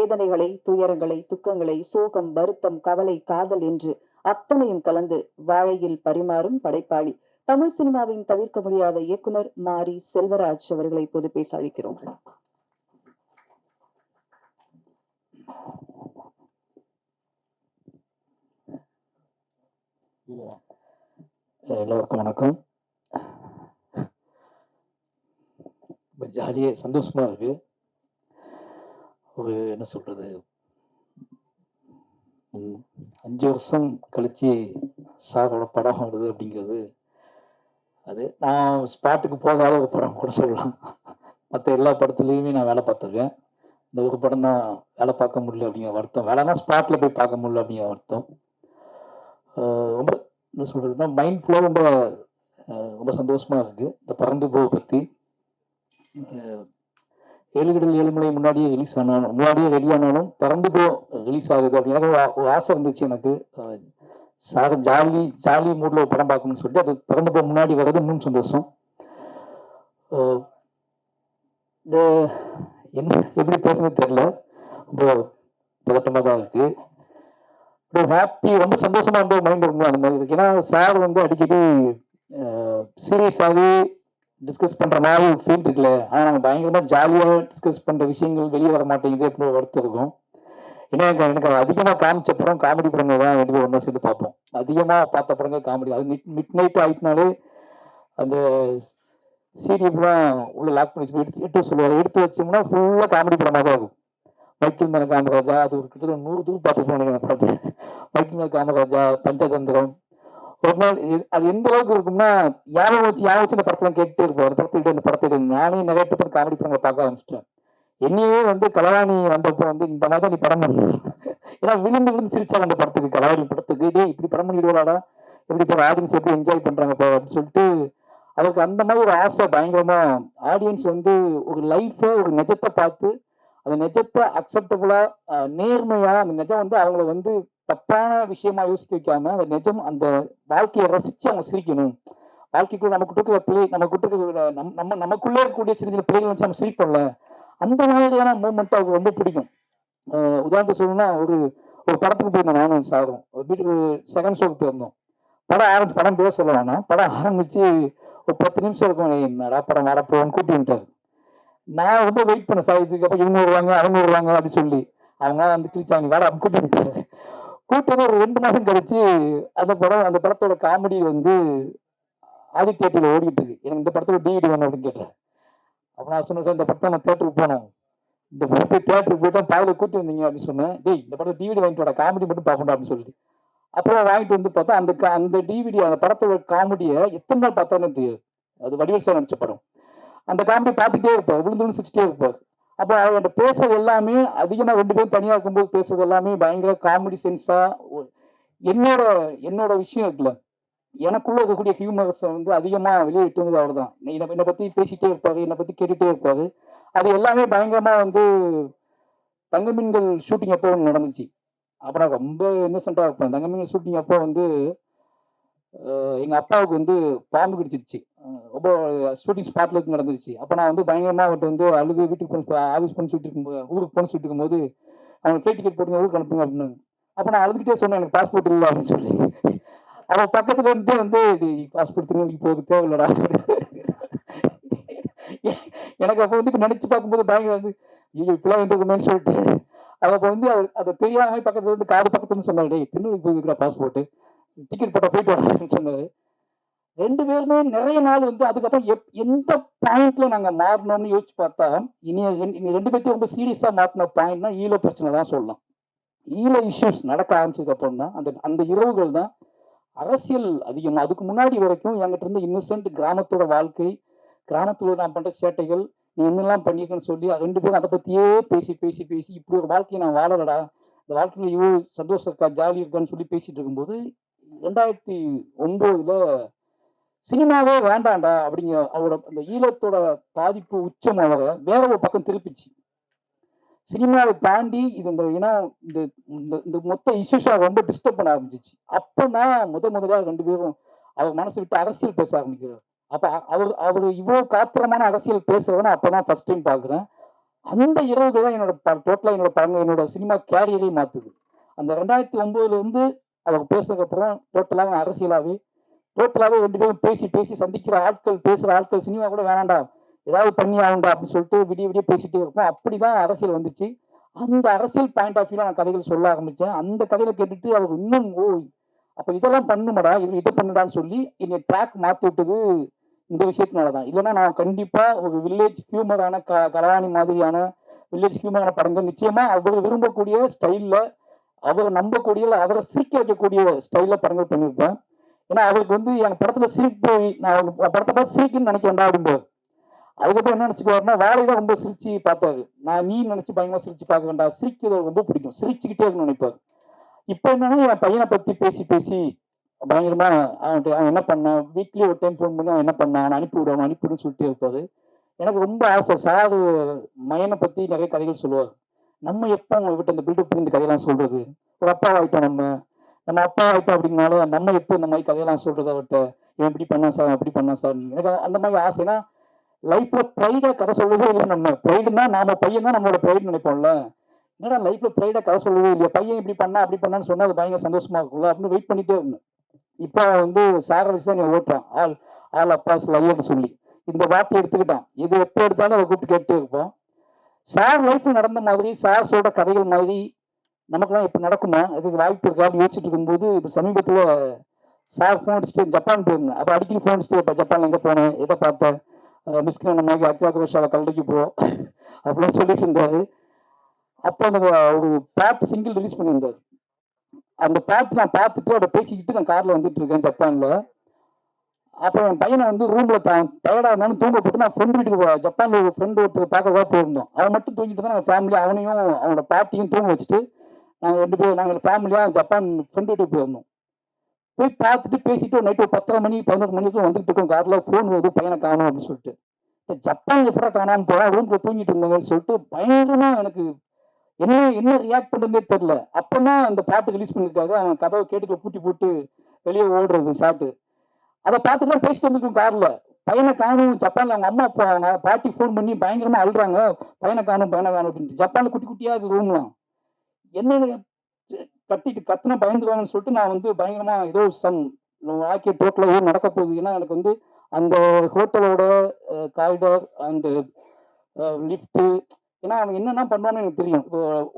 வேதனைகளை துயரங்களை துக்கங்களை சோகம் வருத்தம் கவலை காதல் என்று அத்தனையும் கலந்து வாழையில் பரிமாறும் படைப்பாளி. தமிழ் சினிமாவின் தவிர்க்க முடியாத இயக்குனர் மாரி செல்வராஜ் அவர்களை பொது பேச அழைக்கிறோம். எல்லோருக்கும் வணக்கம். ரொம்ப ஜாலியாக சந்தோஷமா இருக்கு. ஒரு என்ன சொல்றது? அஞ்சு வருஷம் கழிச்சு சாரோட படம் வருது அப்படிங்கிறது அது. நான் ஸ்பாட்டுக்கு போகாத ஒரு படம் கூட சொல்லலாம். மற்ற எல்லா படத்துலேயுமே நான் வேலை பார்த்துருக்கேன். இந்த ஒரு படம் தான் வேலை பார்க்க முடியல அப்படிங்கிற வருத்தம். வேலைனா ஸ்பாட்டில் போய் பார்க்க முடியல அப்படிங்கிற வருத்தம். ரொம்ப என்ன சொல்கிறதுனா மைண்ட் ஃப்ளோ ரொம்ப ரொம்ப சந்தோஷமாக இருக்குது இந்த பறந்து போவை பற்றி ஏழுகடல் ஏழுமலை முன்னாடியே ரிலீஸ் ஆனாலும் முன்னாடியே ரெடி ஆனாலும் பறந்து போ ரிலீஸ் ஆகுது. அப்படின்னு ஒரு ஆசை இருந்துச்சு எனக்கு. ஆஹ் சாக ஜாலி ஜாலி மூடில் ஒரு படம் பார்க்கணும்னு சொல்லிட்டு அது பறந்து போக முன்னாடி வர்றது இன்னும் சந்தோஷம். இந்த என்ன எப்படி பேசுறது தெரில ரொம்ப பதட்டமாக தான் இருக்குது ரொம்ப ஹாப்பி ரொம்ப சந்தோஷமாக இருந்த மைண்ட் இருக்கும் அந்த மாதிரி இருக்கு. ஏன்னா சார் வந்து அடிக்கடி சீரியஸாகவே டிஸ்கஸ் பண்ணுற மாதிரி ஃபீல் இருக்குல்ல. ஆனால் நாங்கள் பயங்கரமாக ஜாலியாக டிஸ்கஸ் பண்ணுற விஷயங்கள் வெளியே வர மாட்டேங்குது. அப்படின்னு வருத்தம் இருக்கும். ஏன்னா எனக்கு எனக்கு அதிகமாக காமிச்சப்புறம் படம் காமெடி படங்கள் தான் ரெண்டு பேரும் ஒன்றா சேர்ந்து பார்ப்போம். அதிகமாக பார்த்த படங்கள் காமெடி அது மிட் மிட் நைட் ஆகிட்டுனாலே அந்த சீரியப்லாம் உள்ள லாக் பண்ணி வச்சு எடுத்து எடுத்து சொல்லுவார். எடுத்து வச்சோம்னா ஃபுல்லாக காமெடி படமாக தான் இருக்கும். மைக்கில் மேல காமராஜா அது ஒரு கிட்டத்தட்ட நூறு தூரம் பார்த்துட்டு நினைக்கிறேன் படத்தை. மைக்கேல் மேல காமராஜா பஞ்சதந்திரம் ஒரு நாள் அது எந்த அளவுக்கு இருக்கும்னா யாரும் வச்சு யாரும் வச்சு இந்த படத்தெல்லாம் கேட்டுட்டே இருப்போம்? அந்த படத்தை இந்த படத்தை நானே நிறைய பேர் காமெடி படங்களை பார்க்க ஆரம்பிச்சிட்டேன். என்னையே வந்து கலவாணி வந்தப்போ வந்து இந்த மாதிரி தான் நீ படம் பண்ணி. ஏன்னா விழுந்து விழுந்து சிரிச்சாங்க அந்த படத்துக்கு கலவாணி படத்துக்கு. டேய் இப்படி படம் பண்ணிடுவாடா. எப்படி இப்போ ஆடியன்ஸ் எப்படி என்ஜாய் பண்ணுறாங்க இப்போ அப்படின்னு சொல்லிட்டு அவருக்கு அந்த மாதிரி ஒரு ஆசை பயங்கரமாக ஆடியன்ஸ் வந்து ஒரு லைஃப்பை ஒரு நிஜத்தை பார்த்து அந்த நிஜத்தை அக்செப்டபுளாக நேர்மையாக அந்த நிஜம் வந்து அவங்கள வந்து தப்பான விஷயமா யோசிக்க வைக்காம அந்த நிஜம் அந்த வாழ்க்கையை ரசிச்சு அவங்க சிரிக்கணும். வாழ்க்கைக்குள்ள நமக்கு இருக்கிற பிள்ளை நமக்கு இருக்கிற நம் நம்ம நமக்குள்ளே இருக்கக்கூடிய சின்ன சின்ன பிள்ளைகள் வச்சு நம்ம சிரிப்போம்ல அந்த மாதிரியான மூமெண்ட் அவருக்கு ரொம்ப பிடிக்கும். உதாரணத்தை உதாரணத்துக்கு சொல்லணும்னா ஒரு ஒரு படத்துக்கு போயிருந்தோம் நானும் சாரும். ஒரு வீட்டுக்கு செகண்ட் ஷோக்கு போயிருந்தோம். படம் ஆரம்பிச்சு படம் பேர் சொல்ல வேணாம். படம் ஆரம்பிச்சு ஒரு பத்து நிமிஷம் இருக்கும். "ஏய், என்னடா படம் வரப்போன்னு கூட்டி நான் ரொம்ப வெயிட் பண்ணேன். சார் இதுக்கப்புறம் இவங்க வருவாங்க அவங்க வருவாங்க அப்படின்னு சொல்லி. அவங்க வந்து கிழிச்சாங்க. வேற அவங்க கூட்டி கூப்பிட்டு ஒரு ரெண்டு மாதம் கழிச்சு அந்த படம் அந்த படத்தோட காமெடி வந்து ஆதி தேட்டரில் ஓடிட்டு இருக்கு. எனக்கு இந்த படத்தோட டிவிடி வேணும் அப்படின்னு கேட்டேன் அப்போ நான் சொன்னேன் சார் இந்த படத்தை நான் தேட்டருக்கு போனோம் இந்த படத்தை தேட்டருக்கு போயிட்டு பாதியில் கூட்டி வந்தீங்க அப்படின்னு சொன்னேன். டேய் இந்த படத்தை டிவிடி வாங்கிட்டு வாடா காமெடி மட்டும் பார்க்கணும் அப்படின்னு சொல்லிட்டு. அப்புறம் வாங்கிட்டு வந்து பார்த்தா அந்த அந்த டிவிடி அந்த படத்தோட காமெடியை எத்தனை நாள் பார்த்தாலும் தெரியாது. அது வடிவல் சார் நடிச்ச படம். அந்த காமெடி பார்த்துட்டே இருப்பார் விழுந்து விழுந்து சிரிச்சிட்டே இருப்பார். அப்போ அவங்க பேசுறது எல்லாமே அதிகமாக ரெண்டு பேரும் தனியாக இருக்கும்போது பேசுறது எல்லாமே பயங்கர காமெடி சென்ஸாக என்னோட என்னோட விஷயம் இருக்குல்ல. எனக்குள்ளே இருக்கக்கூடிய ஹியூமர்ஸை வந்து அதிகமாக வெளியிட்டுங்கிறது அவர் தான் என்னை பற்றி பேசிகிட்டே இருப்பார் என்னை பற்றி கேட்டுகிட்டே இருப்பார். அது எல்லாமே பயங்கரமாக வந்து தங்கமீன்கள் ஷூட்டிங் அப்போ ஒன்று நடந்துச்சு. அப்போ நான் ரொம்ப இன்னசென்ட்டாக இருப்பேன். தங்கமீன்கள் ஷூட்டிங் அப்போ வந்து எங்கள் அப்பாவுக்கு வந்து பாம்பு கிடிச்சிருச்சு. அப்போ ரொம்ப ஷூட்டிங் ஸ்பாட்டில் இருந்து நடந்துருச்சு. அப்போ நான் வந்து பயங்கரமாக அவர்கிட்ட வந்து அழுது வீட்டுக்கு போன ஆஃபீஸ் பண்ணி சொல்லிட்டு இருக்கும்போது ஊருக்கு போன சொல்லிட்டு இருக்கும்போது அவங்க ஃப்ளைட் டிக்கெட் போட்டுங்க ஊருக்கு அனுப்புங்க அப்படின்னு அப்போ நான் அழுதுகிட்டே சொன்னேன் எனக்கு பாஸ்போர்ட் இல்லை அப்படின்னு சொல்லி. அவன் பக்கத்துல இருந்து வந்து பாஸ்போர்ட் திருநெல்வேலிக்கு போக தேவையில்லடா எனக்கு அப்போ வந்து நினச்சி நினைச்சு பார்க்கும்போது பயங்கர வந்து ஐயோ இப்பெல்லாம் வந்துருக்குமேனு சொல்லிட்டு. அவ அப்போ வந்து அது அதை தெரியாமல் பக்கத்துல இருந்து காது பக்கத்துல இருந்து சொன்னாரு டேய் திருநெல்வேலிக்கு போயிருக்கிற பாஸ்போர்ட் டிக்கெட் போட்டால் போயிட்டு வரேன்னு சொன்னாரு. ரெண்டு பேருமே நிறைய நாள் வந்து அதுக்கப்புறம் எப் எந்த பாயிண்ட்ல நாங்க மாறினோம்னு யோசிச்சு பார்த்தா இனி ரெண்டு- இனி ரெண்டு பேர்த்தையும் ரொம்ப சீரியஸா மாத்தின பாயிண்ட்னா ஈழ பிரச்சனை தான் சொல்லலாம் ஈழ இஷ்யூஸ் நடக்க ஆரம்பிச்சதுக்கு அப்புறம் தான் அந்த அந்த இரவுகள் தான் அரசியல் அதிகமாக அதுக்கு முன்னாடி வரைக்கும் என்கிட்ட இருந்த இன்னசென்ட் கிராமத்தோட வாழ்க்கை கிராமத்தில் நான் பண்ற சேட்டைகள் நீ என்னெல்லாம் பண்ணியிருக்கேன்னு சொல்லி ரெண்டு பேரும் அதை பத்தியே பேசி பேசி பேசி இப்படி ஒரு வாழ்க்கையை நான் வாழலடா இந்த வாழ்க்கையில இவ்வளோ சந்தோஷம் இருக்கா ஜாலி இருக்கான்னு சொல்லி பேசிட்டு இருக்கும்போது ரெண்டாயிரத்தி ஒன்பதுல சினிமாவே வேண்டாம்டா அப்படிங்க அவரோட அந்த ஈழத்தோட பாதிப்பு உச்சம் அவரை வேற ஒரு பக்கம் திருப்பிச்சு. சினிமாவை தாண்டி இது இந்த ஏன்னா இந்த இந்த இந்த மொத்த இஷ்யூஸாக ரொம்ப டிஸ்டர்ப் பண்ண ஆரம்பிச்சிச்சு. அப்போ தான் முத முதலாக ரெண்டு பேரும் அவர் மனசு விட்டு அரசியல் பேச ஆரம்பிக்கிறார். அப்போ அவர் அவர் இவ்வளோ காத்திரமான அரசியல் பேசுறதுன்னு அப்போ தான் ஃபர்ஸ்ட் டைம் பார்க்குறேன் அந்த இரவுகள் தான் என்னோட டோட்டலாக என்னோட படங்கள் என்னோட சினிமா கேரியரே மாற்றுது அந்த ரெண்டாயிரத்தி ஒம்போதுலேருந்து அவர் பேசுனதுக்கப்புறம் டோட்டலாக அரசியலாகவே டோட்டலாகவே ரெண்டு பேரும் பேசி பேசி சந்திக்கிற ஆட்கள் பேசுகிற ஆட்கள் சினிமா கூட வேணாண்டா. ஏதாவது பண்ணி ஆகண்டா அப்படின்னு சொல்லிட்டு விடிய விடிய பேசிட்டே இருப்போம். அப்படி தான் அரசியல் வந்துச்சு. அந்த அரசியல் பாயிண்ட் ஆஃப் வியூவில் நான் கதைகள் சொல்ல ஆரம்பித்தேன் அந்த கதையில கேட்டுட்டு அவர் இன்னும் ஓ அப்போ இதெல்லாம் பண்ணுமாடா இது இதை பண்ணுடான்னு சொல்லி என்னை ட்ராக் மாற்றி விட்டது இந்த விஷயத்தினால தான். இல்லைன்னா நான் கண்டிப்பாக ஒரு வில்லேஜ் ஹியூமரான க கலவாணி மாதிரியான வில்லேஜ் ஹியூமரான படங்கள் நிச்சயமாக அவர் விரும்பக்கூடிய ஸ்டைலில் அவர் நம்பக்கூடிய அவரை சிரிக்க வைக்கக்கூடிய ஸ்டைலில் படங்கள் பண்ணியிருப்பேன். ஏன்னா அவளுக்கு வந்து என் படத்தில் சிரிப்பு நான் ஒரு படத்தை பார்த்து சிரிக்குன்னு நினைக்க வேண்டாம் அப்படின்பார் அதுக்கப்புறம் என்ன நினச்சிக்குவாருன்னா வேலையை தான் ரொம்ப சிரிச்சு பார்த்தாரு நான் நீ நினச்சி பயங்கரமாக சிரிச்சு பார்க்க வேண்டாம். சிரிக்கிறது ரொம்ப பிடிக்கும். சிரிச்சுக்கிட்டே இருக்கணும்னு நினைப்பார். இப்போ என்னன்னா என் பையனை பற்றி பேசி பேசி பயங்கரமா அவன்கிட்ட அவன் என்ன பண்ணான் வீக்லி ஒரு டைம் ஃபோன் பண்ணி அவன் என்ன பண்ணான் அவன் அனுப்பி விடு அவன் சொல்லிட்டே இருப்பாரு. எனக்கு ரொம்ப ஆசை. சார் மயனை பற்றி நிறைய கதைகள் சொல்லுவார். நம்ம எப்போ விட்டு அந்த பில்டப் இந்த கதையெல்லாம் சொல்றது? ஒரு அப்பா ஆயிட்டோம் நம்ம? நம்ம அப்பா ஆயிட்டோம் அப்படின்னால நம்ம எப்போ இந்த மாதிரி கதையெல்லாம் சொல்றது அவர்கிட்ட இவன் இப்படி பண்ணா சார் அப்படி பண்ணா சார்? எனக்கு அந்த மாதிரி ஆசைனா லைஃப்ல ப்ரைடா கதை சொல்லவே இல்லை நம்ம. ப்ரைடுனா நாம பையன் தான் நம்மளோட ப்ரைட் நினைப்போம்ல. என்னடா லைஃப்ல ப்ரைடா கதை சொல்லவே இல்லையா? பையன் இப்படி பண்ணா அப்படி பண்ணான்னு சொன்னா அது பயங்கர சந்தோஷமா இருக்கும்ல? அப்படின்னு வெயிட் பண்ணிட்டே இருந்தேன். இப்போ வந்து சாரை வச்சு தான் நீ ஓட்டுறான். ஆள் ஆள் அப்பாஸ் லையர்னு சொல்லி. இந்த வார்த்தை எடுத்துக்கிட்டான். இது எப்போ எடுத்தாலும் அதை கூப்பிட்டு கேட்டே இருப்போம். சார் லைஃப்பில் நடந்த மாதிரி சார் சொல்ற கதைகள் மாதிரி நமக்குலாம் இப்போ நடக்குமா? அதுக்கு வாய்ப்பு இருக்காது யோசிச்சுட்டு இருக்கும்போது இப்போ சமீபத்தில் சார் ஃபோன் அடிச்சுட்டு ஜப்பான் போயிருந்தேன். அப்போ அடிக்கடி ஃபோன் அடிச்சுட்டு இப்போ ஜப்பான் எங்கே போனேன்? எதை பார்த்தேன்? மிஸ் பண்ண மாதிரி அக்கிராக்கு வருஷம் கல்லறைக்கு போ அப்படிலாம் சொல்லிட்டு இருந்தார். அப்போ அந்த ஒரு பாட்டு சிங்கிள் ரிலீஸ் பண்ணியிருந்தார். அந்த பாட்டு நான் பார்த்துட்டு அதை பேசிக்கிட்டு நான் காரில் வந்துட்டு இருக்கேன் ஜப்பானில். அப்போ என் பையனை வந்து ரூமில் த டயர்டாக இருந்தாலும் தூங்க போட்டு நான் ஃப்ரெண்டு வீட்டுக்கு போ- ஜப்பானில் ஒரு ஃப்ரெண்டு ஒருத்தர் பார்க்கறதா போயிருந்தோம். அவன் மட்டும் தூங்கிட்டு தான் நாங்கள் ஃபேமிலி அவனையும் அவனோட பாட்டியும் தூங்க வச்சுட்டு நாங்கள் ரெண்டு பேரும் நாங்கள் ஃபேமிலியாக ஜப்பான் ஃப்ரெண்டு வீட்டுக்கு போயிருந்தோம். போய் பார்த்துட்டு பேசிட்டு நைட்டு ஒரு பத்தரை மணி பதினொரு மணிக்கு வந்துட்டு இருக்கோம். காரில் ஃபோன் வருது பையனை காணும் அப்படின்னு சொல்லிட்டு. ஜப்பான் எப்படா காணாமல் போகிறேன் ரூமில் தூங்கிட்டு இருந்தாங்கன்னு சொல்லிட்டு பயங்கரமாக எனக்கு என்ன என்ன ரியாக்ட் பண்ணுறதே தெரில அப்போனா அந்த பாட்டு ரிலீஸ் பண்ணியிருக்காரு அவன் கதவை கேட்டுக்க பூட்டி போட்டு வெளியே ஓடுறது சாப்பிட்டு அதை பார்த்து தான் பேசிட்டு வந்துருக்கோம் காரில். பையனை காணும் ஜப்பானில் அவங்க அம்மா அப்பா அவங்க பாட்டி ஃபோன் பண்ணி பயங்கரமாக அழுறாங்க பையனை காணும் பையனை காணும் அப்படின்ட்டு. ஜப்பானில் குட்டி குட்டியாக இருக்குது ரூம்லாம் என்னென்ன கத்திட்டு கத்துனா பயந்துருவாங்கன்னு சொல்லிட்டு நான் வந்து பயங்கரமாக ஏதோ சம் வாழ்க்கை டோட்டலாக ஏதோ நடக்க போகுது? ஏன்னா எனக்கு வந்து அந்த ஹோட்டலோட காரிடார் அண்டு லிஃப்ட்டு ஏன்னா அவன் என்னென்ன பண்ணுவான்னு எனக்கு தெரியும்.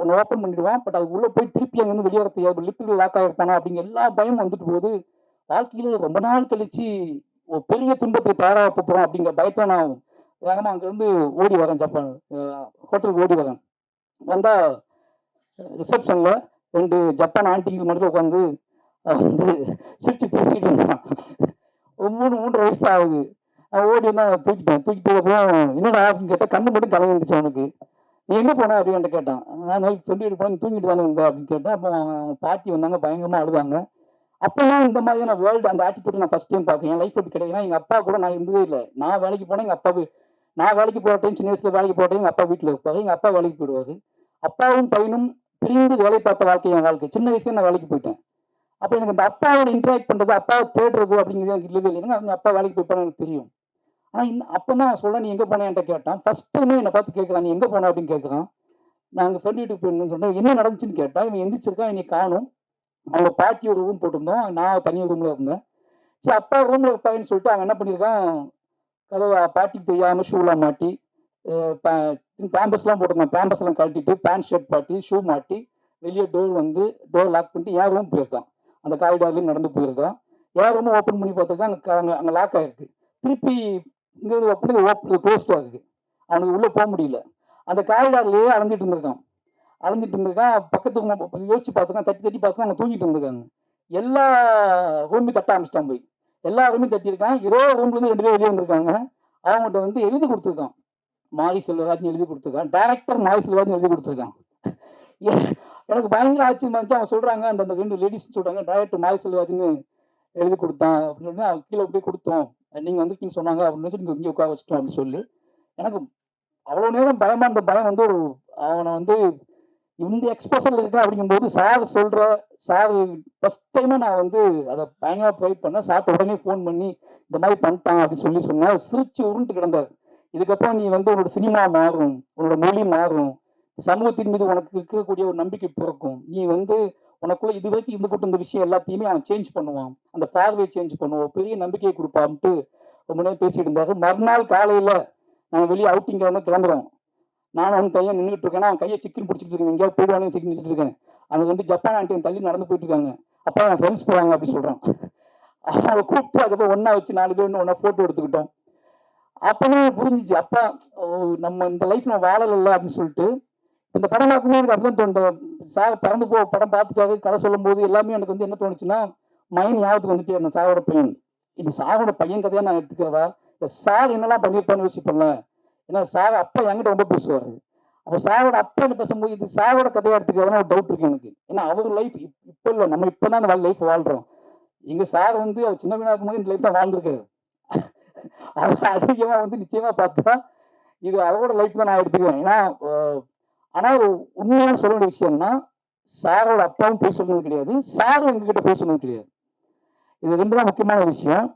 ஒன்று ஓப்பன் பண்ணிடுவான் பட் அது உள்ளே போய் திருப்பி அங்கேருந்து வெளியே வரது இப்போ லிஃப்ட்டில் லாக் ஆகிருப்பானா அப்படிங்கிற எல்லா பயமும் வந்துட்டு போகுது. வாழ்க்கையில ரொம்ப நாள் கழிச்சு ஒரு பெரிய துன்பத்துக்கு தயாராக போகிறோம் அப்படிங்கிற பயத்தை நான் வேகமாக அங்கேருந்து ஓடி வரேன் ஜப்பான் ஹோட்டலுக்கு ஓடி வரேன். வந்தால் ரிசப்ஷனில் ரெண்டு ஜப்பான் ஆண்டிகள் மட்டும் உட்காந்து வந்து சிரிச்சு பேசிக்கிட்டு இருந்தான். ஒரு மூணு மூன்று வயசு ஆகுது. அவன் ஓடி வந்து அவனை தூக்கிட்டேன். தூக்கிட்டு அப்புறம் என்னடா அப்படின்னு கேட்டால் கண்ணு மட்டும் கலந்துச்சு இருந்துச்சு அவனுக்கு. நீ எங்கே போன அப்படின்னு கேட்டான். நான் நைட் ஃப்ரெண்டு வீட்டு போனேன் தூங்கிட்டு தானே இருந்தேன் அப்படின்னு கேட்டேன் அப்போ அவன் பாட்டி வந்தாங்க பயங்கரமாக அழுதாங்க. அப்போலாம் இந்த மாதிரியான வேர்ல்டு அந்த ஆட்டிடியூட் நான் ஃபஸ்ட் டைம் பார்க்கேன் என் லைஃப் எப்படி கிடையாது. எங்கள் அப்பா கூட நான் இருந்ததே இல்லை. நான் வேலைக்கு போனேன் எங்கள் அப்பா நான் வேலைக்கு போகிற டைம் சின்ன வயசில் வேலைக்கு போகிற டைம் எங்கள் அப்பா வீட்டில் இருப்பாரு. எங்கள் அப்பா வேலைக்கு போயிடுவார். அப்பாவும் பையனும் பிரிந்து வேலை பார்த்த வாழ்க்கை என் வாழ்க்கை. சின்ன வயசுல நான் வேலைக்கு போயிட்டேன். அப்போ எனக்கு அந்த அப்பாவோட இன்ட்ராக்ட் பண்ணுறது அப்பாவை தேடுறது அப்படிங்கிறது எனக்கு இல்லவே இல்லைங்க. அவங்க அப்பா வேலைக்கு போய்ப்பான்னு எனக்கு தெரியும். ஆனால் இந்த அப்போ தான் சொல்ல நீ எங்கே போனேன் என்கிட்ட கேட்டான். ஃபஸ்ட் டைமே என்னை பார்த்து கேட்குறான் நீ எங்கே போன? அப்படின்னு கேட்குறான் நாங்கள் ஃப்ரெண்ட் வீட்டுக்கு போயிருந்தோம்னு சொன்னேன் என்ன நடந்துச்சுன்னு கேட்டால் இவன் எந்திரிச்சிருக்கான் என்னை காணும். அவங்க பாட்டி ஒரு ரூம் போட்டிருந்தோம். நான் தனி ரூமில் இருந்தேன். சரி அப்பா ரூமில் இருப்பாங்கன்னு சொல்லிட்டு அவன் என்ன பண்ணியிருக்கான்? கதவை பாட்டிக்கு தெரியாமல் ஷூலாம் மாட்டி பேம்பஸ்லாம் போட்டிருந்தான் பேம்பஸ்லாம் கழட்டிட்டு பேண்ட் ஷர்ட் பாட்டி ஷூ மாட்டி வெளியே டோர் வந்து டோர் லாக் பண்ணிட்டு என் ரூம் போயிருக்கான். அந்த காரிடார்லேயும் நடந்து போயிருக்கான். என் ரூமும் ஓப்பன் பண்ணி பார்த்துருக்கா அங்கே அங்கே அங்கே லாக் ஆகிருக்கு திருப்பி இங்கேருந்து ஓப்பன் ஓப்பன் க்ளோஸ்டாக இருக்குது அவனுக்கு உள்ளே போக முடியல. அந்த காரிடார்லேயே அலைஞ்சிட்டு இருந்திருக்கான். அலைஞ்சிட்டு இருந்திருக்கான். பக்கத்து யோசிச்சு பார்த்துருக்கான் தட்டி தட்டி பார்த்துருக்கான் அவங்க தூங்கிட்டு இருந்திருக்காங்க எல்லா ரூமையும் தட்ட ஆரம்பிச்சிட்டான் போய். எல்லா ரூமையும் தட்டியிருக்கான். ஏதோ ரூம்லேருந்து ரெண்டு பேர் வெளியே வந்திருக்காங்க. அவங்ககிட்ட வந்து எழுதி கொடுத்துருக்கான். மாரி செல்வராஜன் எழுதி கொடுத்துருக்கான். டேரக்டர் மாவி செல்வராஜன் எழுதி கொடுத்துருக்கான். எனக்கு பயங்கர ஆச்சரியமா இருந்துச்சு. அவன் சொல்கிறாங்க அந்த அந்த ரெண்டு லேடிஸ் சொல்கிறாங்க டேரக்டர் மாவி செல்வராஜன் எழுதி கொடுத்தான். அப்படின்னு சொல்லி அவன் கீழே போய் கொடுத்தோம். நீங்கள் வந்துருக்கீங்கன்னு சொன்னாங்க. அப்படின்னு சொல்லி இங்கே உட்கார வச்சிட்டோம் அப்படின்னு சொல்லி. எனக்கு அவ்வளோ நேரம் பயமாக இருந்த பயம் வந்து ஒரு அவனை வந்து இந்த எக்ஸ்பிரஷனில் இருக்கேன் அப்படிங்கும்போது சார் சொல்கிற சார் ஃபஸ்ட் டைமே நான் வந்து அதை பயங்கரமாக ப்ரொவைட் பண்ணேன். சாப்பிட்ட உடனே ஃபோன் பண்ணி இந்த மாதிரி பண்ணிட்டான். அப்படின்னு சொல்லி சொன்னேன். சிரிச்சு உருண்டு கிடந்தார். இதுக்கப்புறம் நீ வந்து உன்னோட சினிமா மாறும் உன்னோட மொழி மாறும் சமூகத்தின் மீது உனக்கு இருக்கக்கூடிய ஒரு நம்பிக்கை பிறக்கும். நீ வந்து உனக்குள்ள இது வரைக்கும் இருந்துகிட்டு இந்த விஷயம் எல்லாத்தையுமே அவன் சேஞ்ச் பண்ணுவான். அந்த பார்வையை சேஞ்ச் பண்ணுவான். பெரிய நம்பிக்கையை கொடுப்பான்ட்டு ரொம்ப நேரம் பேசிட்டு இருந்தாரு. மறுநாள் காலையில நாங்கள் வெளியே அவுட்டிங் கிளம்ப கிளம்புறோம். நானும் அவன் கையை நின்றுட்டு இருக்கேன். அவன் கையை சிக்கன் பிடிச்சிட்டு இருக்கேன். எங்கேயாவது போயிடுவானு சிக்கன் வச்சுட்டு இருக்கேன். அவங்க வந்து ஜப்பான் ஆண்டி தள்ளி நடந்து போயிட்டு இருக்காங்க. அப்பா என் ஃப்ரெண்ட்ஸ் போறாங்க அப்படி சொல்கிறான் அவனை கூப்பிட்டு அதுக்கப்புறம் ஒன்றா வச்சு நாலு பேர் ஒன்றா ஃபோட்டோ எடுத்துக்கிட்டோம். அப்பவே புரிஞ்சிச்சு. அப்பா ஓ, நம்ம இந்த லைஃப் நம்ம வாழல அப்படின்னு சொல்லிட்டு இந்த படம் பார்க்கும்போது எனக்கு அப்படிதான் தோணுது. சார் பறந்து போ படம் பார்த்துட்டாக கதை சொல்லும்போது எல்லாமே எனக்கு வந்து என்ன தோணுச்சுன்னா மைண்ட் ஞாபகத்துக்கு வந்துட்டே இருந்தேன். சாரோட பையன். இது சாரோட பையன் கதையா நான் எடுத்துக்கிறதா? இல்லை சார் என்னெல்லாம் பண்ணியிருப்பான்னு யோசிப்பேன்ல ஏன்னா சார் அப்பா என்கிட்ட ரொம்ப பேசுவார். அப்போ சாரோட அப்பா என்ன பேசும்போது இது சாரோட கதையாக எடுத்துக்கிறதுனா ஒரு டவுட் இருக்கு எனக்கு. ஏன்னா அவர் லைஃப் இப்போ இல்லை. நம்ம இப்போ தான் அந்த லைஃப் வாழ்கிறோம் எங்கள் சார் வந்து அவர் சின்ன வீணா இருக்கும்போது இந்த லைஃப் தான் வாழ்ந்துருக்காரு. அதிகமாக வந்து நிச்சயமாக பார்த்தா இது அவரோட லைஃப் தான் நான் எடுத்துக்குவேன். ஏன்னா ஆனால் ஒரு உண்மையான சொல்ல வேண்டிய விஷயம்னா சாரோட அப்பாவும் போய் சொன்னது கிடையாது. சாரும் எங்ககிட்ட போய் சொன்னது கிடையாது. இது ரெண்டு தான் முக்கியமான விஷயம்.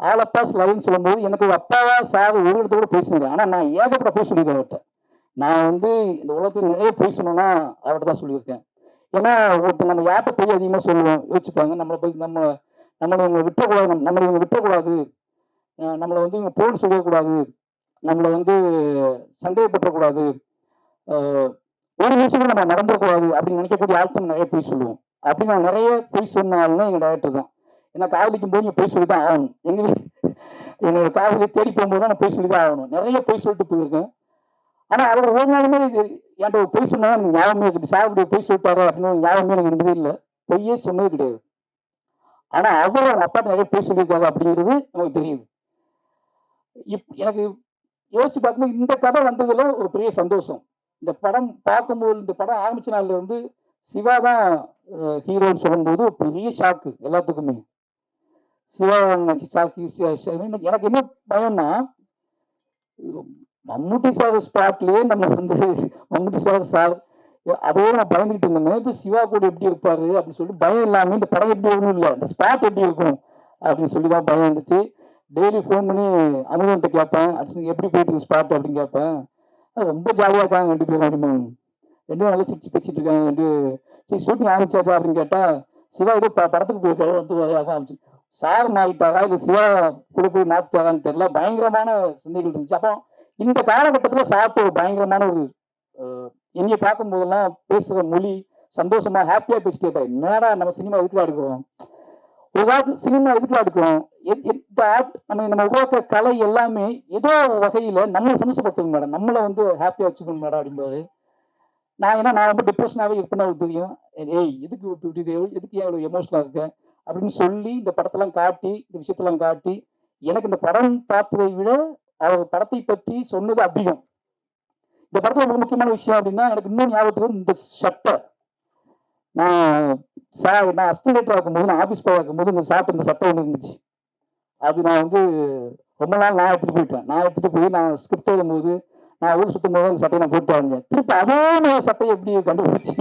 ஆல் அப்பாஸ் லைன் சொல்லும்போது எனக்கு ஒரு அப்பாவா சார் ஒரு இடத்த கூட போய் சொன்னது ஆனால் நான் ஏகப்பட்ட போய் சொல்லியிருக்கேன் அவர்கிட்ட. நான் வந்து இந்த உலகத்தில் நிறைய போய் அவர்கிட்ட தான் சொல்லியிருக்கேன். ஏன்னா ஒருத்தர் நம்ம யார்கிட்ட போய் அதிகமாக சொல்லுவோம் யோசிப்பாங்க நம்மளை போய் நம்ம நம்மளை இவங்க விட்டுறக்கூடாது நம்மளை இவங்க விட்டுறக்கூடாது. நம்மளை வந்து இவங்க சொல்லக்கூடாது நம்மளை வந்து சந்தேகப்பட்டக்கூடாது ஒரு நிமிஷத்துக்கு நம்ம நடந்துடக்கூடாது அப்படின்னு நினைக்கக்கூடிய ஆட்கள் நிறைய போய் சொல்லுவோம். அப்படி நான் நிறைய பொய் சொன்னாலும் எங்கள் டேரக்டர் தான். ஏன்னா காதலிக்கும் போது நீங்கள் பொய் சொல்லி தான் ஆகணும். எங்கள் என்னோடய என்னோட காதலை தேடி போகும்போது தான் நான் பொய் சொல்லி தான் ஆகணும். நிறைய பொய் சொல்லிட்டு போயிருக்கேன். ஆனால் அவர் ஒரு நாளுமே இது என்கிட்ட ஒரு பொய் சொன்னால் எனக்கு ஞாபகமே இருக்குது சாப்பிட்டு பொய் சொல்லிட்டாரு அப்படின்னு ஞாபகமே எனக்கு இருந்ததே இல்லை. பொய்யே சொன்னது கிடையாது. ஆனால் அவர் அவங்க அப்பா நிறைய பொய் சொல்லியிருக்காரு அப்படிங்கிறது நமக்கு தெரியுது. இப் எனக்கு யோசிச்சு பார்க்கும்போது இந்த கதை வந்ததில் ஒரு பெரிய சந்தோஷம். இந்த படம் பார்க்கும்போது இந்த படம் ஆரம்பித்த நாள்ல வந்து சிவா தான் ஹீரோன்னு சொல்லும்போது ஒரு பெரிய ஷாக்கு எல்லாத்துக்குமே. சிவா ஷாக்கு எனக்கு என்ன பயம்னா மம்முட்டி சார் ஸ்பாட்லேயே நம்ம வந்து மம்முட்டி சார் சார் அதோட நான் பயந்துகிட்டு இருந்தேன் இப்போ சிவா கூட எப்படி இருப்பார் அப்படின்னு சொல்லிட்டு பயம் இல்லாமல் இந்த படம் எப்படி ஒன்றும் இல்லை இந்த ஸ்பாட் எப்படி இருக்கும் அப்படின்னு சொல்லி தான் பயம் இருந்துச்சு. டெய்லி ஃபோன் பண்ணி அனுபவன்ட்ட கேட்பேன். அடிச்சு எப்படி போயிட்டு ஸ்பாட் அப்படின்னு கேட்பேன். ரொம்ப ஜாலியாக இருக்காங்க ரெண்டு பேரும் அப்படின்னு ரெண்டு நல்லா சிரிச்சு பேசிட்டு இருக்காங்க ரெண்டு சரி ஷூட்டிங் ஆரம்பிச்சாச்சா அப்படின்னு கேட்டால் சிவா ஏதோ ப- படத்துக்கு போயிருக்காரு வந்து ஆரம்பிச்சு சார் மாறிட்டாரா இல்லை சிவா கூட போய் மாற்றிட்டாரான்னு தெரியல. பயங்கரமான சிந்தைகள் இருந்துச்சு. அப்போ இந்த காலகட்டத்தில் சாப்பிட்டு ஒரு பயங்கரமான ஒரு இங்கே பார்க்கும்போதெல்லாம் பேசுகிற மொழி சந்தோஷமாக ஹாப்பியாக பேசிட்டு இருப்பாரு. என்னடா நம்ம சினிமா இதுக்குள்ள எடுக்கிறோம் ஏதாவது சினிமா எதுக்கு எடுக்கும் இந்த ஆர்ட் நம்ம நம்ம உருவாக்க கலை எல்லாமே ஏதோ வகையில் நம்மளை சந்தோஷப்படுத்துங்க மேடம். நம்மளை வந்து ஹாப்பியாக வச்சுக்கணும் மேடம் அப்படிம்போது நான் ஏன்னா நான் ரொம்ப டிப்ரெஷனாகவே இருப்பேன்னு தெரியும். ஏய் எதுக்கு இப்படி இப்படி எதுக்கு ஏன் இவ்வளோ இருக்கேன் அப்படின்னு சொல்லி இந்த படத்தெல்லாம் காட்டி இந்த விஷயத்தெல்லாம் காட்டி எனக்கு இந்த படம் பார்த்ததை விட அவர் படத்தை பற்றி சொன்னது அதிகம். இந்த படத்தில் ரொம்ப முக்கியமான விஷயம் அப்படின்னா எனக்கு இன்னும் ஞாபகத்துக்கு இந்த சட்டை. நான் சார் நான் அஸ்டிமேட்டர் இருக்கும்போது நான் ஆஃபீஸ் போய் இருக்கும்போது இந்த சாப்பிட்டு இந்த சட்டை ஒன்று இருந்துச்சு. அது நான் வந்து ரொம்ப நாள் நான் எடுத்துகிட்டு போயிட்டேன். நான் எடுத்துகிட்டு போய் நான் ஸ்கிரிப்ட் எழுதும்போது நான் ஊர் சுற்றும் போது அந்த சட்டையை நான் போட்டு வந்தேன் திருப்பி அதே நான் சட்டையை எப்படி கண்டுபிடிச்சி?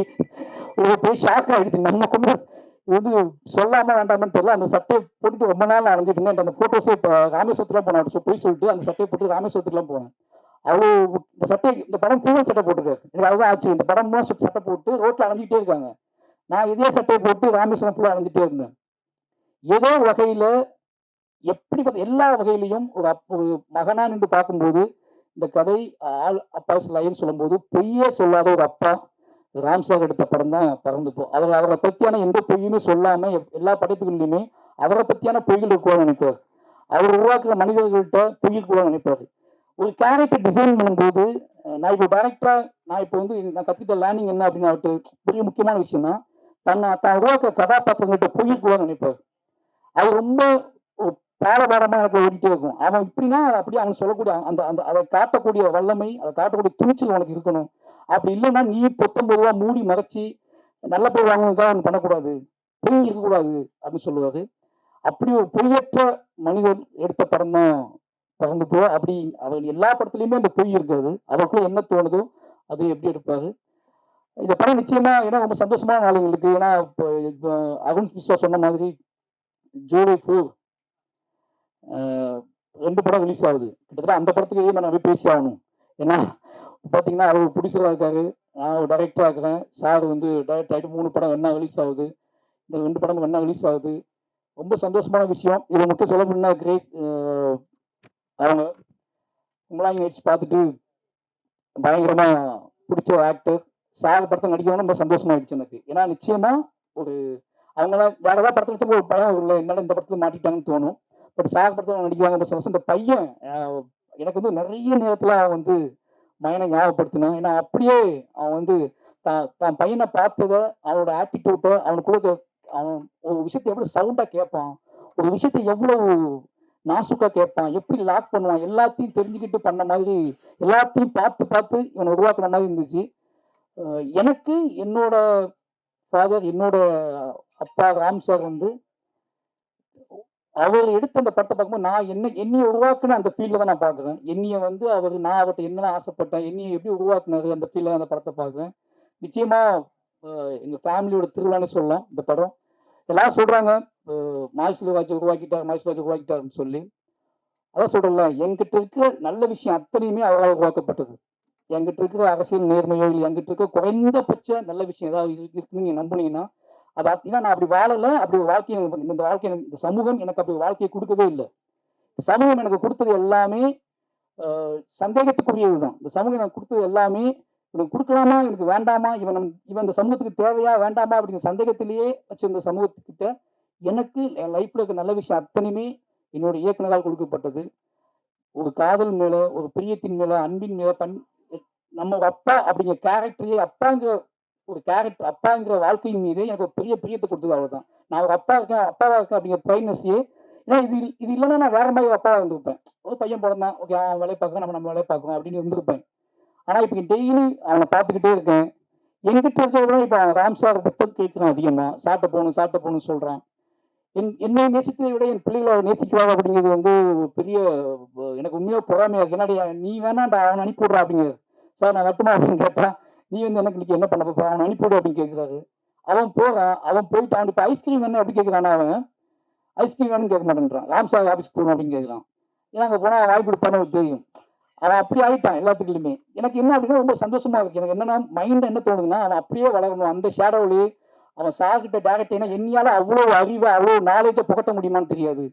ஒரு போய் ஷாக் ஆகிடுச்சு நம்ம கொண்டு இது வந்து சொல்லாமல் வேண்டாமன்னு தெரியல. அந்த சட்டையை போட்டுட்டு ரொம்ப நாள் நான் அடைஞ்சிட்டு இருந்தேன். அந்த ஃபோட்டோஸே இப்போ ராமேஸ்வரத்துலாம் போனேன். so போய் சொல்லிட்டு அந்த சட்டையை போட்டு ராமேஸ்வரத்துக்குலாம் போனேன். அவ்வளோ இந்த சட்டை இந்த படம் பூவல் சட்டை போட்டிருக்காரு. எனக்கு அதுதான் ஆச்சு இந்த படம் மூணு சட்டை போட்டு ரோட்டில் அலைஞ்சிட்டே இருக்காங்க. நான் இதே சட்டையை போட்டு ராமேஸ்வரம் ஃபுல்லாக அலைஞ்சிட்டே இருந்தேன். ஏதோ வகையில் எப்படி எல்லா வகையிலையும் ஒரு அப் ஒரு மகனா நின்று பார்க்கும்போது இந்த கதை ஆள் அப்பாஸ் லைன் சொல்லும்போது பொய்யே சொல்லாத ஒரு அப்பா ராம் சார் எடுத்த படம் தான் பறந்து போ அவர் அவரை பற்றியான எந்த பொய்யுமே சொல்லாமல் எல்லா படைப்புகளிலுமே அவரை பற்றியான பொய்கள் இருக்கக்கூடாது நினைப்பார். அவர் உருவாக்குற மனிதர்கள்ட்ட பொய்யில் கூட நினைப்பார். ஒரு கேரக்டர் டிசைன் பண்ணும்போது நான் இப்போ டேரக்டரா நான் இப்போ வந்து நான் கற்றுக்கிட்ட லேர்னிங் என்ன அப்படின்னு அவர்கிட்ட பெரிய முக்கியமான விஷயம்னா தன்னை தான் உருவாக்குற கதாபாத்திரங்கள்ட்ட பொய் இருக்கக்கூடாது நினைப்பார். அது ரொம்ப ஒரு பாடபாடமாக எனக்கு ஓடிட்டே இருக்கும். அவன் இப்படின்னா அப்படியே அவன் சொல்லக்கூடிய அந்த அந்த அதை காட்டக்கூடிய வல்லமை அதை காட்டக்கூடிய துணிச்சல் உனக்கு இருக்கணும். அப்படி இல்லைன்னா நீ பொத்தொம்பது மூடி மறைச்சி நல்ல பேர் வாங்கினதுக்காக அவன் பண்ணக்கூடாது. பொய் இருக்கக்கூடாது அப்படின்னு சொல்லுவாரு. அப்படி ஒரு பொய்யற்ற மனிதன் எடுத்த படம் தான் பறந்து போ அப்படி அவன் எல்லா படத்துலையுமே அந்த பொய் இருக்காது. அவருக்குள்ள என்ன தோணுதோ அதை எப்படி எடுப்பாரு? இந்த படம் நிச்சயமா ஏன்னா ரொம்ப சந்தோஷமான நாளுங்களுக்கு ஏன்னா இப்போ அருண் மிஸ்வா சொன்ன மாதிரி ஜூலை ஃபோர் ரெண்டு படம் ரிலீஸ் ஆகுது. கிட்டத்தட்ட அந்த படத்துக்கு நான் மாதிரி பேசி ஆகணும். ஏன்னா பார்த்தீங்கன்னா அவர் ப்ரொடியூசராக இருக்காரு. நான் ஒரு டைரக்டராக இருக்கிறேன். சார் வந்து டைரக்ட் ஆகிட்டு மூணு படம் என்ன ரிலீஸ் ஆகுது. இந்த ரெண்டு படம் என்ன ரிலீஸ் ஆகுது. ரொம்ப சந்தோஷமான விஷயம். இதை மட்டும் சொல்ல முடியும்னா கிரேஸ் அவங்க கும்பலாங்கி நைட்ஸ் பார்த்துட்டு பயங்கரமாக பிடிச்ச ஆக்டர் சார் படத்தை நடிக்கணும்னு ரொம்ப சந்தோஷமாயிடுச்சு எனக்கு. ஏன்னா நிச்சயமா ஒரு அவங்களாம் வேற ஏதாவது படத்தில் எடுத்து ஒரு பயம் இல்லை என்னால் இந்த படத்தில் மாட்டிட்டாங்கன்னு தோணும். பட் சார் படத்தில் நடிக்கிறாங்க ரொம்ப சந்தோஷம். இந்த பையன் எனக்கு வந்து நிறைய நேரத்தில் அவன் வந்து மயனை ஞாபகப்படுத்தினான். ஏன்னா அப்படியே அவன் வந்து தான் தான் பையனை பார்த்ததை அவனோட ஆட்டிடியூட்டை அவனுக்குள்ள அவன் ஒரு விஷயத்தை எவ்வளோ சவுண்டாக கேட்பான் ஒரு விஷயத்தை எவ்வளவு நாசுக்காக கேட்பான் எப்படி லாக் பண்ணுவான் எல்லாத்தையும் தெரிஞ்சுக்கிட்டு பண்ண மாதிரி எல்லாத்தையும் பார்த்து பார்த்து இவனை உருவாக்குன மாதிரி இருந்துச்சு. எனக்கு என்னோட ஃபாதர் என்னோட அப்பா ராம் சார் வந்து அவர் எடுத்த அந்த படத்தை பார்க்கும்போது நான் என்ன என்னையை உருவாக்குன அந்த ஃபீல்டில் தான் நான் பார்க்குறேன். என்னைய வந்து அவர் நான் அவர்கிட்ட என்னென்ன ஆசைப்பட்டேன் என்னைய எப்படி உருவாக்குனாரு அந்த ஃபீல்டில் தான் அந்த படத்தை பார்க்குறேன். நிச்சயமாக எங்கள் ஃபேமிலியோட திருவிழான்னு சொல்லலாம் இந்த படம். எல்லாரும் சொல்கிறாங்க மாய்ஸ்ல வாட்சி உருவாக்கிட்டார் மாய்ஸ்ல வாட்சி உருவாக்கிட்டாருன்னு சொல்லி. அதான் சொல்கிறல என்கிட்ட இருக்கிற நல்ல விஷயம் அத்தனையுமே அவரால் உருவாக்கப்பட்டது. எங்கிட்ட இருக்கிற அரசியல் நேர்மையோ இல்லை என்கிட்ட இருக்க குறைந்தபட்ச நல்ல விஷயம் ஏதாவது இருக்குன்னு நீங்க நம்புனீங்கன்னா அது ஏன்னா நான் அப்படி வாழல அப்படி ஒரு வாழ்க்கையை இந்த வாழ்க்கை இந்த சமூகம் எனக்கு அப்படி வாழ்க்கையை கொடுக்கவே இல்லை. இந்த சமூகம் எனக்கு கொடுத்தது எல்லாமே சந்தேகத்துக்குரியது தான் இந்த சமூகம் எனக்கு கொடுத்தது எல்லாமே இவனுக்கு கொடுக்கலாமா இவனுக்கு வேண்டாமா இவன் நம் இவன் இந்த சமூகத்துக்கு தேவையா வேண்டாமா அப்படிங்கிற சந்தேகத்திலேயே வச்சிருந்த சமூகத்துக்கிட்ட எனக்கு என் லைஃப்பில் இருக்க நல்ல விஷயம் அத்தனையுமே என்னோட இயக்குனரால் கொடுக்கப்பட்டது. ஒரு காதல் மேலே ஒரு பிரியத்தின் மேலே அன்பின் மேலே பண் நம்ம அப்பா அப்படிங்கிற கேரக்டரே அப்பாங்கிற ஒரு கேரக்டர் அப்பாங்கிற வாழ்க்கையின் மீது எனக்கு ஒரு பெரிய பிரியத்தை கொடுத்தது அவ்வளோதான் நான் ஒரு அப்பா இருக்கேன் அப்பாவாக இருக்கேன் அப்படிங்கிற ப்ரைனஸையே ஏன்னா இது இது இல்லைன்னா நான் வேற மாதிரி ஒரு அப்பாவா இருந்திருப்பேன். ஒரு பையன் பிறந்தான் ஓகே அவன் வேலையை பார்க்க நம்ம நம்ம வேலையை பார்க்கணும் அப்படின்னு இருந்திருப்பேன். ஆனால் இப்போ டெய்லி அவனை பார்த்துக்கிட்டே இருக்கேன். எங்கிட்ட இருக்கிறவங்க இப்போ அவன் ராம் சார் கேட்குறான் அதிகமாக சாப்பிட்ட போகணும் சாப்பிட்ட போகணும்னு சொல்கிறான் என் என்னை நேசித்ததை விட என் பிள்ளைகளை நேசிக்கிறாங்க அப்படிங்கிறது வந்து பெரிய எனக்கு உண்மையாக பொறாமையாக இருக்கு. நீ வேணாண்டா அவனை அனுப்பிவிட்றா அப்படிங்கிறது. சார் நான் வெட்டமா அப்படின்னு கேட்டேன் நீ வந்து எனக்கு இன்னைக்கு என்ன பண்ண போப்பா அவனை அனுப்பிவிடு அப்படின்னு கேட்குறாரு அவன் போகிறான் அவன் போயிட்டு அவன் இப்போ ஐஸ்கிரீம் வேணும் அப்படி கேட்குறான் அவன்? ஐஸ்கிரீம் வேணும்னு கேட்க மாட்டேன்றான். ராம் சார் ஆஃபீஸ்க்கு போகணும் அப்படின்னு கேட்குறான் ஏன்னா அங்கே போனால் வாய் கொடுப்பான்னு தெரியும். அவன் அப்படி ஆயிட்டான் எல்லாத்துக்குள்ளுமே. எனக்கு என்ன அப்படின்னா ரொம்ப சந்தோஷமா இருக்கு. எனக்கு என்னன்னா மைண்ட் என்ன தோணுதுன்னா அவன் அப்படியே வளரணும். அந்த ஷேடோவிலே அவன் சார்கிட்ட டேரக்ட் ஏன்னா என்னையால அவ்வளோ அறிவை அவ்வளோ நாலேஜை புகட்ட முடியுமான்னு தெரியாது.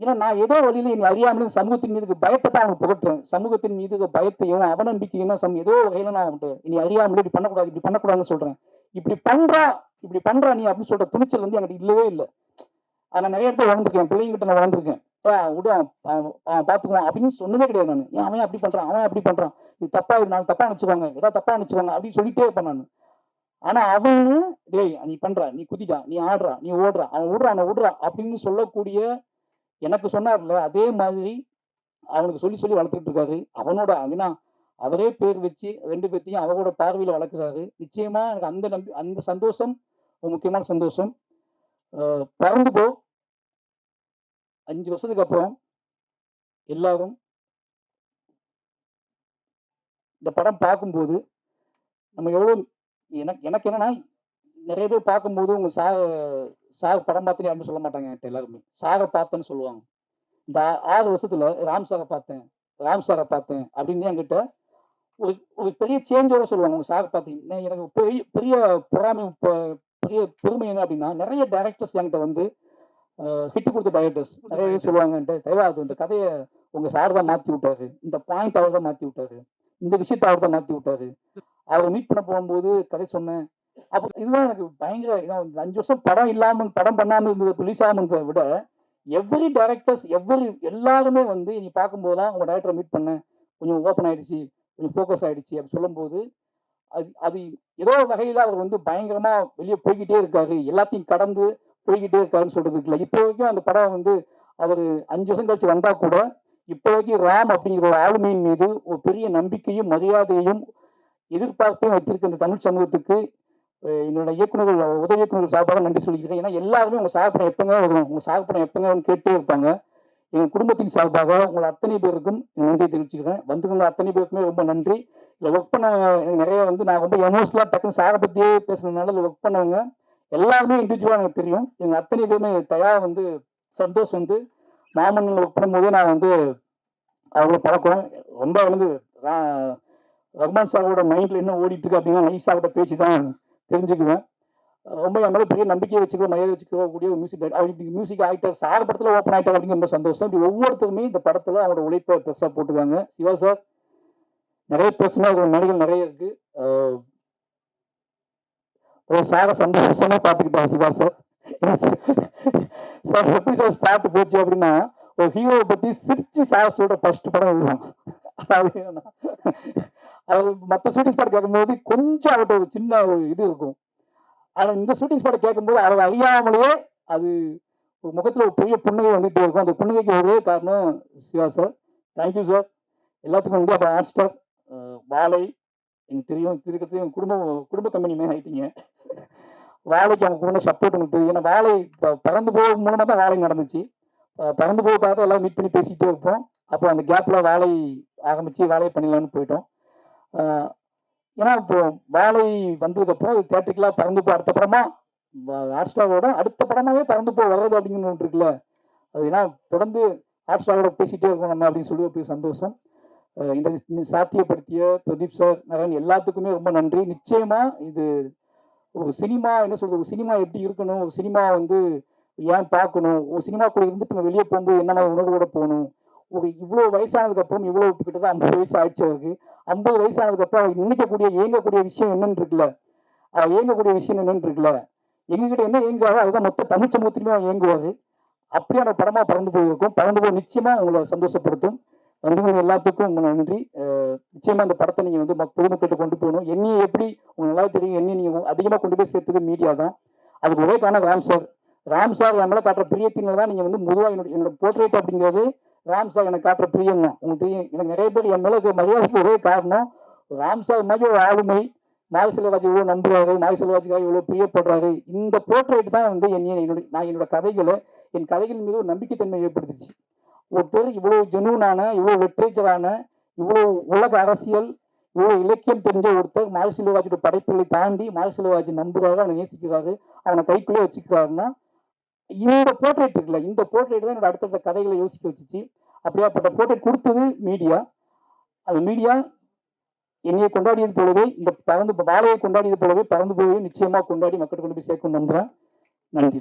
ஏன்னா நான் ஏதோ வழியில நீ அறியாமலும் சமூகத்தின் மீது பயத்தை தான் அவன் புகட்டுறேன். சமூகத்தின் மீது பயத்தையும் அவநம்பிக்கையும் தான் சம் ஏதோ வகையில் நான் அவன்கிட்ட நீ அறியாமலும் இப்படி பண்ணக்கூடாது இப்படி பண்ணக்கூடாதுன்னு சொல்கிறேன் இப்படி பண்ணுறா இப்படி பண்ணுறா நீ அப்படின்னு சொல்கிற துணிச்சல் வந்து என்கிட்ட இல்லவே இல்லை. அதை நான் நிறைய இடத்துல வளர்ந்துருக்கேன். பிள்ளைங்கிட்ட நான் வளர்ந்துருக்கேன். விடு அவன் பார்த்துக்குவான் அப்படின்னு சொன்னதே கிடையாது நான். ஏன் அவன் அப்படி பண்ணுறான் அவன் அப்படி பண்ணுறான் இது தப்பாக நாலு தப்பாக தப்பா நினச்சிருவாங்க ஏதாவது தப்பா நினச்சிருவாங்க அப்படின்னு சொல்லிட்டே இருப்பேன் நான். ஆனால் அவனு டேய் நீ பண்ணுறா நீ குதிட்டா நீ ஆடுறா நீ ஓடுறா அவன் விடுறா அவன் விடுறா அப்படின்னு சொல்லக்கூடிய எனக்கு சொன்னார்ல அதே மாதிரி அவனுக்கு சொல்லி சொல்லி வளர்த்துட்டு இருக்காரு. அவனோட ஏன்னா அவரே பேர் வச்சு ரெண்டு பேர்த்தையும் அவரோட பார்வையில் வளர்க்குறாரு. நிச்சயமா எனக்கு அந்த நம்பி அந்த சந்தோஷம் ஒரு முக்கியமான சந்தோஷம். பறந்து போ. அஞ்சு வருஷத்துக்கு அப்புறம் எல்லாரும் இந்த படம் பார்க்கும்போது நம்ம எவ்வளோ எனக்கு எனக்கு என்னன்னா நிறைய பேர் பார்க்கும்போது உங்கள் சார் சார் படம் பார்த்துட்டு யாருமே சொல்ல மாட்டாங்க என்கிட்ட எல்லாருமே. சாரை பார்த்தேன்னு சொல்லுவாங்க. இந்த ஆறு வருஷத்துல ராம் சாரை பார்த்தேன் ராம் சாரை பார்த்தேன் அப்படின்னு என்கிட்ட ஒரு ஒரு பெரிய சேஞ்சோட சொல்லுவாங்க. உங்க சாரை பார்த்தீங்கன்னா எனக்கு பெரிய பெரிய பொறாமை பெரிய பெருமை என்ன அப்படின்னா நிறைய டைரக்டர்ஸ் என்கிட்ட வந்து ஹிட் கொடுத்த டைரக்டர்ஸ் நிறைய பேர் சொல்லுவாங்க என்கிட்ட தயவா அது இந்த கதையை உங்க சார் தான் மாற்றி விட்டாரு. இந்த பாயிண்ட் அவர் தான் மாற்றி விட்டாரு. இந்த விஷயத்தை அவர் தான் மாற்றி விட்டாரு அவரை மீட் பண்ண போகும்போது கதை சொன்னேன். அப்போ இதுதான் எனக்கு பயங்கர ஏன்னா அஞ்சு வருஷம் படம் இல்லாமல் படம் பண்ணாமல் இருந்தது ரிலீஸ் ஆகாம இருந்ததை விட எவ்ரி டேரக்டர்ஸ் எவ்ரி எல்லாருமே வந்து நீ பார்க்கும்போதெல்லாம் உங்கள் டேரக்டரை மீட் பண்ணேன். கொஞ்சம் ஓப்பன் ஆகிடுச்சி கொஞ்சம் ஃபோக்கஸ் ஆகிடுச்சி அப்படி சொல்லும்போது அது அது ஏதோ வகையில் அவர் வந்து பயங்கரமாக வெளியே போய்கிட்டே இருக்காரு. எல்லாத்தையும் கடந்து போய்கிட்டே இருக்காருன்னு சொல்றதுக்கு இல்லை. இப்போ வரைக்கும் அந்த படம் வந்து அவர் அஞ்சு வருஷம் கழிச்சு வந்தால் கூட இப்போ வரைக்கும் ராம் அப்படிங்கிற ஒரு ஆளுமையின் மீது ஒரு பெரிய நம்பிக்கையும் மரியாதையும் எதிர்பார்ப்பையும் வச்சிருக்க இந்த தமிழ் சமூகத்துக்கு என்னோட இயக்குநர்கள் உதவி இயக்குநர்கள் சார்பாக நன்றி சொல்லிக்கிறேன். ஏன்னா எல்லாருமே உங்க சாகப்படம் எப்பங்க வரும்? உங்க சாகப்படம் எப்பங்க கேட்டே இருப்பாங்க. எங்கள் குடும்பத்தின் சார்பாக உங்கள் அத்தனை பேருக்கும் நன்றி நன்றியை தெரிவிச்சுக்கிறேன். வந்திருந்த அத்தனை பேருக்குமே ரொம்ப நன்றி. இதில் ஒர்க் பண்ண நிறைய வந்து நான் ரொம்ப எமோஷனலாக டக்குன்னு சாரை பற்றியே பேசுனதுனால இதில் ஒர்க் பண்ணவங்க எல்லாருமே இண்டிவிஜுவலாக எனக்கு தெரியும். எங்கள் அத்தனை பேருமே தயா வந்து சந்தோஷ் வந்து மாமன் ஒர்க் பண்ணும்போதே நான் வந்து அவங்கள பழக்கம் ரொம்ப வந்து ரஹ்மான் சாரோட மைண்டில் என்ன ஓடிட்டு இருக்கு அப்படின்னா நைஸாவோட பேச்சு தான் தெரிஞ்சுக்குவேன். ரொம்ப என் மேலே பெரிய நம்பிக்கையை வச்சுக்கோ மரியாதை வச்சுக்கோ கூடிய ஒரு மியூசிக் அவர் இப்படி மியூசிக் ஆக்டர் சார் படத்தில் ஓப்பன் ஆகிட்டார் அப்படிங்கிற ரொம்ப சந்தோஷம். இப்படி ஒவ்வொருத்தருமே இந்த படத்தில் அவரோட உழைப்பை பெருசாக போட்டுருக்காங்க சிவா சார் நிறைய பேசுனா நடிகள் நிறைய இருக்குது அஹ் சாரை சந்தோஷமாக பார்த்துக்கிட்டா சிவா சார். சார் எப்படி சார் ஸ்பாட் போச்சு அப்படின்னா ஒரு ஹீரோவை பற்றி சிரித்து சார் சொல்கிற ஃபர்ஸ்ட் படம் இதுதான். அதாவது மற்ற ஷூட்டிங் ஸ்பாட் கேட்கும்போது கொஞ்சம் அவர்கிட்ட ஒரு சின்ன ஒரு இது இருக்கும். ஆனால் இந்த ஷூட்டிங் ஸ்பாட் கேட்கும்போது அவர் அறியாமலேயே அது ஒரு முகத்தில் ஒரு பெரிய புன்னகை வந்துகிட்டே இருக்கும். அந்த புன்னகைக்கு ஒரே காரணம் சிவா சார் தேங்க்யூ சார் எல்லாத்துக்கும் வந்து அப்புறம் ஆர்ட் ஸ்டார் வாழை. எனக்கு தெரியும் திருக்கத்தையும் குடும்ப குடும்ப கம்பெனியுமே ஆகிட்டீங்க வேலைக்கு வாழைக்கு அவங்க கூட சப்போர்ட் உங்களுக்கு தெரியும். ஏன்னா வாழை இப்போ பறந்து போக மூலமாக தான் வாழை நடந்துச்சு. பறந்து போகிறதுக்காக எல்லாம் மீட் பண்ணி பேசிக்கிட்டே இருப்போம். அப்போ அந்த கேப்பில் வேலை ஆரம்பித்து வேலையை பண்ணிடலான்னு போயிட்டோம். ஏன்னா இப்போ வாழை வந்ததுக்கப்புறம் அது தேட்டருக்குலாம் பறந்து போ அடுத்த படமா? ஹாட்ஸ்டாரோட அடுத்த படமாவே பறந்து போய் வர்றது அப்படிங்கிற ஒன்று இருக்குல்ல? அது ஏன்னா தொடர்ந்து ஹாட்ஸ்டாரோட பேசிகிட்டே இருக்கணும் நம்ம அப்படின்னு சொல்லி ஒரு சந்தோஷம். இந்த இந்த சாத்தியப்படுத்திய பிரதீப் சார் நரன் எல்லாத்துக்குமே ரொம்ப நன்றி. நிச்சயமாக இது ஒரு சினிமா என்ன சொல்கிறது ஒரு சினிமா எப்படி இருக்கணும்? ஒரு சினிமா வந்து ஏன் பார்க்கணும்? ஒரு சினிமாக்குள்ள இருந்துட்டு நம்ம வெளியே போகும்போது என்னென்ன உணர்வோட போகணும்? ஒரு இவ்வளோ வயசானதுக்கப்புறம் இவ்வளோ கிட்டத்தட்ட ஐம்பது வயசு ஆயிடுச்சு அவருக்கு. ஐம்பது வயசானதுக்கு அப்புறம் அவர் நினைக்கக்கூடிய இயங்கக்கூடிய விஷயம் என்னன்னு இருக்குல்ல? இயங்கக்கூடிய விஷயம் என்னன்னு இருக்குல்ல? எங்ககிட்ட என்ன இயங்குவாரோ அதுதான் மொத்த தமிழ் சமூகத்திலுமே அவன் இயங்குவார் அப்படியான படமாக பறந்து போயிருக்கும். பறந்து போய் நிச்சயமாக உங்களை சந்தோஷப்படுத்தும். வந்தவங்க எல்லாத்துக்கும் உங்களை நன்றி. நிச்சயமாக அந்த இந்த படத்தை நீங்கள் வந்து பொதுமக்கள்கிட்ட கொண்டு போகணும். என்னையை எப்படி உங்களுக்கு நல்லா தெரியும் என்னையை நீங்கள் அதிகமாக கொண்டு போய் சேர்த்தது மீடியா தான். அதுக்கு ஒரே காரணம் ராம் சார். ராம் சார் என் காட்டுற பிரியத்தினால தான் நீங்கள் வந்து முதுவாக என்னோட என்னோட போர்ட்ரேட் அப்படிங்கிறது ராம் சார் எனக்கு காட்டுற பிரியங்க. உங்களுக்கு தெரியும் எனக்கு நிறைய பேர் என் மேலே மரியாதைக்கு ஒரே காரணம் ராம் சார் மாதிரி ஒரு ஆளுமை நாய் செல்வராஜ் இவ்வளோ நம்புறாரு நாய் செல்வராஜுக்காக இவ்வளோ பிரியப்படுறாரு. இந்த போர்ட்ரேட் தான் வந்து என்னை என்னுடைய நான் என்னோட கதைகளை என் கதைகள் மீது ஒரு நம்பிக்கைத்தன்மை ஏற்படுத்துச்சு. ஒருத்தர் இவ்வளோ ஜெனூனான இவ்வளோ லிட்ரேச்சரான இவ்வளோ உலக அரசியல் இவ்வளோ இலக்கியம் தெரிஞ்ச ஒருத்தர் மாரி செல்வராஜோட படைப்புகளை தாண்டி மாரி செல்வராஜ் நம்புறாரு அவனை நேசிக்கிறாரு அவனை கைக்குள்ளே வச்சுக்கிறாருன்னா இந்த போர்ட்ரேட் இருக்குல்ல இந்த போர்ட்ரேட் தான் என்னோட அடுத்தடுத்த கதைகளை யோசிக்க வச்சுச்சு. அப்படியாப்பட்ட போர்ட்ரேட் கொடுத்தது மீடியா அது மீடியா என்னையை கொண்டாடியது போலவே இந்த பறந்து பாலையை கொண்டாடியது போலவே பறந்து போய் நிச்சயமாக கொண்டாடி மக்களுக்கு கொண்டு போய் சேர்க்கணும் நம்புறேன். நன்றி